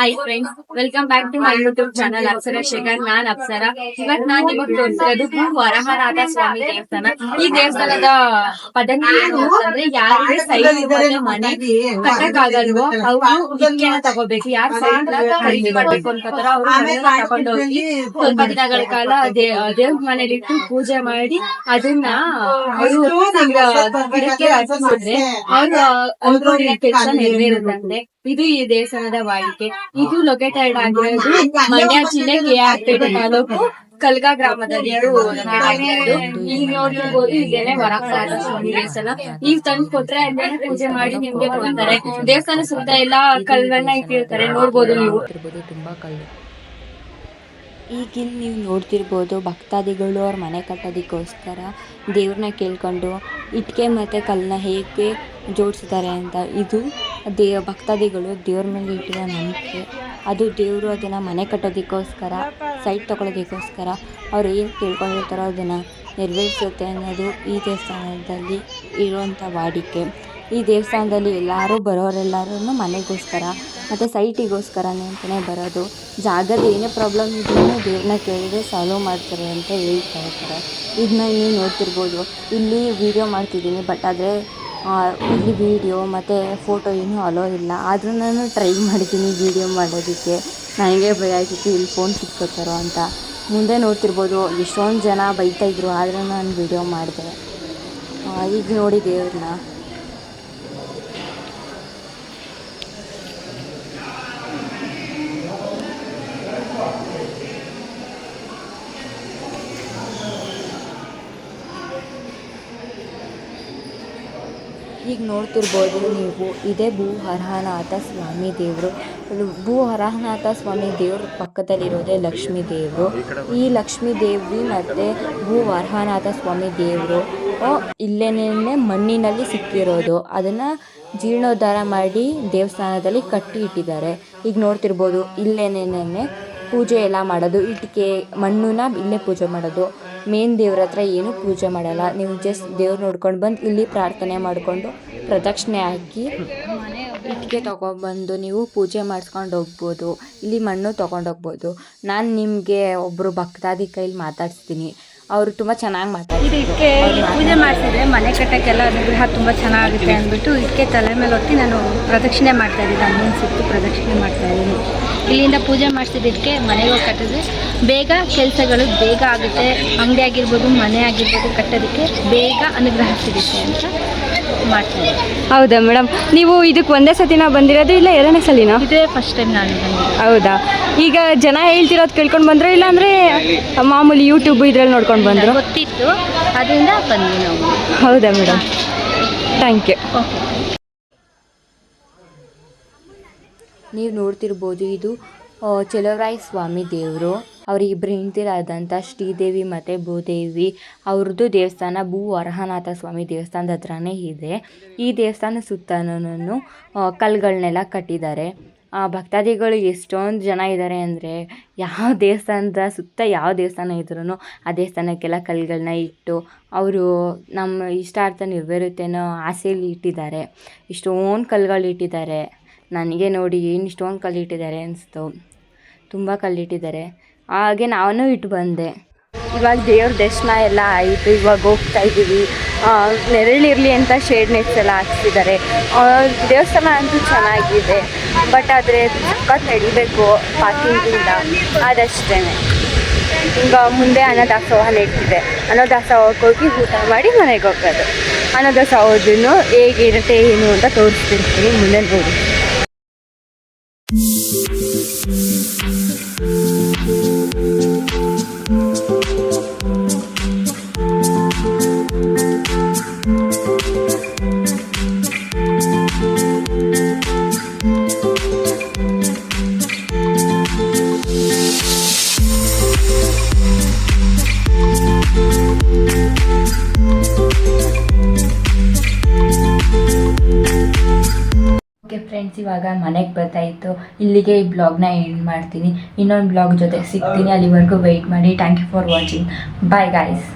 Hi friends welcome back to my YouTube channel Apsara Shekhar ನಾನ್ ಅಪ್ಸರ. ಇವತ್ ನಾನ್ ನಿಮಗ್ ತೋರಿಸಿರೋದು ಭೂ ವರಹನಾಥ ಸ್ವಾಮಿ ದೇವಸ್ಥಾನ. ಈ ದೇವಸ್ಥಾನದ ಯಾರು ಅಂತಂದ್ರೆ ಯಾರಿಗೆ ಸೈಡ್ ಮನೆ ಕಟ್ಟಕ್ಕಾಗಲ್ವೋ ಅವ್ರು ತಗೋಬೇಕು. ಯಾರು ಸೈಡ್ ಖರೀದಿ ಮಾಡ್ಬೇಕು ಅನ್ಕೋತಾರ ಅವ್ರು ಮನೆನ ತಗೊಂಡೋಗಿ ಸ್ವಲ್ಪ ದಿನಗಳ ಕಾಲ ದೇವ್ ದೇವ್ರ ಮನೇಲಿ ಇಟ್ಟು ಪೂಜೆ ಮಾಡಿ ಅದನ್ನ ಅವರು ಗಿಡಕ್ಕೆ ಅವ್ರು ಅನ್ಕೊಂಡಿರೋ ಕೆಲಸ ನೆರವೇರುತ್ತಂತೆ ಇದು ಈ ದೇವಸ್ಥಾನದ ವಾಡಿಕೆ. ಇದು ಲೊಕೇಟೆಡ್ ಆಗಿರೋದು ಮಂಡ್ಯ ಜಿಲ್ಲೆ ಕೆ ಆರ್ ಪೇಟೆ ತಾಲೂಕು ಕಲ್ಗಾ ಗ್ರಾಮದಲ್ಲಿ ಇಲ್ಲಿ ನೋಡಿರ್ಬೋದು ಇದೇನೆ ವರಪ್ರಾದ ಸ್ವಾಮಿ ದೇವಸ್ಥಾನ. ಈಗ ತಂದು ಕೊಟ್ರೆ ಪೂಜೆ ಮಾಡಿ ನಿಮ್ಗೆ ಕೊಡ್ತಾರೆ. ದೇವಸ್ಥಾನ ಸುತ್ತ ಎಲ್ಲ ಕಲ್ಗಳನ್ನ ಇಟ್ಟಿರ್ತಾರೆ, ನೋಡ್ಬೋದು ನೀವು. ತುಂಬ ಕಲ್ಲು. ಈಗ ಇಲ್ಲಿ ನೀವು ನೋಡ್ತಿರ್ಬೋದು ಭಕ್ತಾದಿಗಳು ಅವ್ರ ಮನೆ ಕಟ್ಟೋದಕ್ಕೋಸ್ಕರ ದೇವ್ರನ್ನ ಕೇಳ್ಕೊಂಡು ಇಟ್ಟಿಗೆ ಮತ್ತು ಕಲ್ಲನ್ನ ಹೇಗೆ ಜೋಡಿಸ್ತಾರೆ ಅಂತ ಇದು ದೇ ಭಕ್ತಾದಿಗಳು ದೇವ್ರ ಮೇಲೆ ಇಟ್ಟಿರೋ ನಂಬಿಕೆ. ಅದು ದೇವರು ಅದನ್ನು ಮನೆ ಕಟ್ಟೋದಕ್ಕೋಸ್ಕರ ಸೈಟ್ ತೊಗೊಳೋದಕ್ಕೋಸ್ಕರ ಅವ್ರು ಏನು ಕೇಳ್ಕೊಂಡಿರ್ತಾರೋ ಅದನ್ನು ನೆರವೇರಿಸುತ್ತೆ ಅನ್ನೋದು ಈ ದೇವಸ್ಥಾನದಲ್ಲಿ ಇರುವಂಥ ವಾಡಿಕೆ. ಈ ದೇವಸ್ಥಾನದಲ್ಲಿ ಎಲ್ಲರೂ ಬರೋರೆಲ್ಲರೂ ಮನೆಗೋಸ್ಕರ ಮತ್ತು ಸೈಟಿಗೋಸ್ಕರನೇ ಅಂತಲೇ ಬರೋದು. ಜಾಗದ ಏನೇ ಪ್ರಾಬ್ಲಮ್ ಇದ್ರೂ ದೇವ್ರನ್ನ ಕೇಳಿದ್ರೆ ಸಾಲ್ವ್ ಮಾಡ್ತಾರೆ ಅಂತ ಹೇಳ್ತಾ ಇರ್ತಾರೆ. ಇದನ್ನ ನೀವು ನೋಡ್ತಿರ್ಬೋದು. ಇಲ್ಲಿ ವೀಡಿಯೋ ಮಾಡ್ತಿದ್ದೀನಿ ಬಟ್ ಆದರೆ ಇಲ್ಲಿ ವೀಡಿಯೋ ಮತ್ತು ಫೋಟೋ ಏನೂ ಅಲೋ ಇಲ್ಲ. ಆದರೂ ನಾನು ಟ್ರೈ ಮಾಡಿದ್ದೀನಿ ವೀಡಿಯೋ ಮಾಡೋದಕ್ಕೆ. ನನಗೆ ಭಯ ಆಗ್ತಿತ್ತು ಇಲ್ಲಿ ಫೋನ್ ಕಿತ್ಕೋತಾರೋ ಅಂತ. ಮುಂದೆ ನೋಡ್ತಿರ್ಬೋದು, ಎಷ್ಟೊಂದು ಜನ ಬೈತಾ ಇದ್ರು, ಆದರೂ ನಾನು ವೀಡಿಯೋ ಮಾಡಿದೆ. ಈಗ ನೋಡಿ ದೇವ್ರನ್ನ ಈಗ ನೋಡ್ತಿರ್ಬೋದು ನೀವು ಇದೇ ಭೂ ಹರಹನಾಥ ಸ್ವಾಮಿ ದೇವರು. ಭೂ ಹರಹನಾಥ ಸ್ವಾಮಿ ದೇವ್ರ ಪಕ್ಕದಲ್ಲಿರೋದೇ ಲಕ್ಷ್ಮೀ ದೇವರು. ಈ ಲಕ್ಷ್ಮೀ ದೇವಿ ಮತ್ತು ಭೂ ವರಹನಾಥ ಸ್ವಾಮಿ ದೇವರು ಇಲ್ಲೇನೇ ಮಣ್ಣಿನಲ್ಲಿ ಸಿಕ್ಕಿರೋದು. ಅದನ್ನು ಜೀರ್ಣೋದ್ಧಾರ ಮಾಡಿ ದೇವಸ್ಥಾನದಲ್ಲಿ ಕಟ್ಟಿ ಇಟ್ಟಿದ್ದಾರೆ. ಈಗ ನೋಡ್ತಿರ್ಬೋದು ಇಲ್ಲೇನೇನೆ ಪೂಜೆ ಎಲ್ಲ ಮಾಡೋದು. ಇಟ್ಟಿಗೆ ಮಣ್ಣನ್ನ ಇಲ್ಲೇ ಪೂಜೆ ಮಾಡೋದು. ಮೇನ್ ದೇವ್ರ ಹತ್ರ ಏನೂ ಪೂಜೆ ಮಾಡಲ್ಲ. ನೀವು ಜಸ್ಟ್ ದೇವ್ರು ನೋಡ್ಕೊಂಡು ಬಂದು ಇಲ್ಲಿ ಪ್ರಾರ್ಥನೆ ಮಾಡಿಕೊಂಡು ಪ್ರದಕ್ಷಿಣೆ ಹಾಕಿ ಇಟ್ಟಿಗೆ ತೊಗೊಬಂದು ನೀವು ಪೂಜೆ ಮಾಡಿಸ್ಕೊಂಡು ಹೋಗ್ಬೋದು. ಇಲ್ಲಿ ಮಣ್ಣು ತೊಗೊಂಡು ಹೋಗ್ಬೋದು. ನಾನು ನಿಮಗೆ ಒಬ್ಬರು ಭಕ್ತಾದಿ ಕೈಲಿ ಮಾತಾಡಿಸ್ತೀನಿ. ಅವರು ತುಂಬ ಚೆನ್ನಾಗಿ ಮಾತಾಡ್ತಾರೆ. ಇದಕ್ಕೆ ಪೂಜೆ ಮಾಡ್ತಿದ್ರೆ ಮನೆ ಕಟ್ಟಕ್ಕೆಲ್ಲ ಅನುಗ್ರಹ ತುಂಬ ಚೆನ್ನಾಗುತ್ತೆ ಅಂದ್ಬಿಟ್ಟು ಇದಕ್ಕೆ ತಲೆ ಮೇಲೆ ಹೊತ್ತಿ ನಾನು ಪ್ರದಕ್ಷಿಣೆ ಮಾಡ್ತಾ ಇದ್ದೀನಿ ಅಮ್ಮನ ಸುತ್ತು ಪ್ರದಕ್ಷಿಣೆ ಮಾಡ್ತಾ ಇದ್ದೀನಿ. ಇಲ್ಲಿಂದ ಪೂಜೆ ಮಾಡಿಸಿದ್ದಕ್ಕೆ ಮನೆಗೆ ಕಟ್ಟಿದ್ರೆ ಬೇಗ ಕೆಲಸಗಳು ಬೇಗ ಆಗುತ್ತೆ. ಅಂಗಡಿ ಆಗಿರ್ಬೋದು, ಮನೆ ಆಗಿರ್ಬೋದು ಕಟ್ಟೋದಕ್ಕೆ ಬೇಗ ಅನುಗ್ರಹ ಸಿಗುತ್ತೆ ಅಂತ ಹೌದಾ ಮೇಡಮ್? ನೀವು ಇದಕ್ಕೆ ಒಂದೇ ಸತಿನ ಬಂದಿರೋದು ಇಲ್ಲ ಎರಡನೇ ಸಲಿನ? ಇದೇ ಫಸ್ಟ್ ಟೈಮ್ ನಾನು ಹೌದಾ? ಈಗ ಜನ ಹೇಳ್ತಿರೋದು ಕೇಳ್ಕೊಂಡು ಬಂದ್ರೆ ಇಲ್ಲಾಂದ್ರೆ ಮಾಮೂಲಿ ಯೂಟ್ಯೂಬ್ ಇದ್ರಲ್ಲಿ ನೋಡ್ಕೊಂಡು ಬಂದ್ರು? ಗೊತ್ತಿತ್ತು. ಅದರಿಂದ ಬಂದ್ವಿ ನಾವು. ಹೌದಾ ಮೇಡಮ್? ಥ್ಯಾಂಕ್ ಯು ನೀವು ನೋಡ್ತಿರ್ಬೋದು ಇದು ಚಲೋರಾಯ ಚಲವರಾಯ ಸ್ವಾಮಿ ದೇವರು. ಅವರಿಬ್ಬರು ಹೆಂಡ್ತಿರಾದಂಥ ಶ್ರೀದೇವಿ ಮತ್ತು ಭೂದೇವಿ ಅವ್ರದ್ದು ದೇವಸ್ಥಾನ ಭೂ ವರಹನಾಥ ಸ್ವಾಮಿ ದೇವಸ್ಥಾನದ ಹತ್ರನೇ ಇದೆ. ಈ ದೇವಸ್ಥಾನ ಸುತ್ತನೂ ಕಲ್ಲುಗಳನ್ನೆಲ್ಲ ಕಟ್ಟಿದ್ದಾರೆ ಭಕ್ತಾದಿಗಳು ಎಷ್ಟೊಂದು ಜನ ಇದ್ದಾರೆ ಅಂದರೆ, ಯಾವ ದೇವಸ್ಥಾನದ ಸುತ್ತ ಯಾವ ದೇವಸ್ಥಾನ ಇದ್ರೂ ಆ ದೇವಸ್ಥಾನಕ್ಕೆಲ್ಲ ಕಲ್ಲುಗಳನ್ನ ಇಟ್ಟು ಅವರು ನಮ್ಮ ಇಷ್ಟಾರ್ಥ ನೆರವೇರುತ್ತೆ ಆಸೆಯಲ್ಲಿ ಇಟ್ಟಿದ್ದಾರೆ. ಇಷ್ಟೊಂದು ಕಲ್ಲುಗಳು ಇಟ್ಟಿದ್ದಾರೆ. ನನಗೆ ನೋಡಿ ಏನು ಇಷ್ಟೊಂದು ಕಲ್ಲಿಟ್ಟಿದ್ದಾರೆ ಅನಿಸ್ತು. ತುಂಬ ಕಲ್ಲಿಟ್ಟಿದ್ದಾರೆ ಹಾಗೆ ನಾನು ಇಟ್ಟು ಬಂದೆ. ಇವಾಗ ದೇವ್ರ ದರ್ಶನ ಎಲ್ಲ ಆಯಿತು, ಇವಾಗ ಹೋಗ್ತಾ ಇದ್ದೀವಿ. ನೆರಳಿರಲಿ ಅಂತ ಶೇಡ್ ನೆಟ್ಸ್ ಎಲ್ಲ ಹಾಕ್ಸಿದ್ದಾರೆ. ದೇವಸ್ಥಾನ ಅಂತೂ ಚೆನ್ನಾಗಿದೆ ಬಟ್ ಆದರೆ ಸಖತ್ ನಡಿಬೇಕು ಪಾರ್ಕಿಂಗಿಂದ. ಅದಷ್ಟೇ ಈಗ ಮುಂದೆ ಅನ್ನದಾಸೋಹ ನೆಡ್ತಿದೆ. ಅನ್ನದಾಸೋಹಕ್ಕೆ ಹೋಗಿ ಊಟ ಮಾಡಿ ಮನೆಗೆ ಹೋಗೋದು. ಅನ್ನದಾಸೋಹದನ್ನು ಹೇಗಿರುತ್ತೆ, ಏನು ಅಂತ ತೋರಿಸ್ತಿರ್ತೀನಿ. ಮುಂದೆ ನೋಡಿ. ಇವಾಗ ಮನೆಗೆ ಬರ್ತಾಯಿತ್ತು ಇಲ್ಲಿಗೆ ಈ ಬ್ಲಾಗ್ನ ಎಂಡ್ ಮಾಡ್ತೀನಿ. ಇನ್ನೊಂದು ಬ್ಲಾಗ್ ಜೊತೆ ಸಿಗ್ತೀನಿ. ಅಲ್ಲಿವರೆಗೂ ವೆಯ್ಟ್ ಮಾಡಿ. Thank you for watching bye guys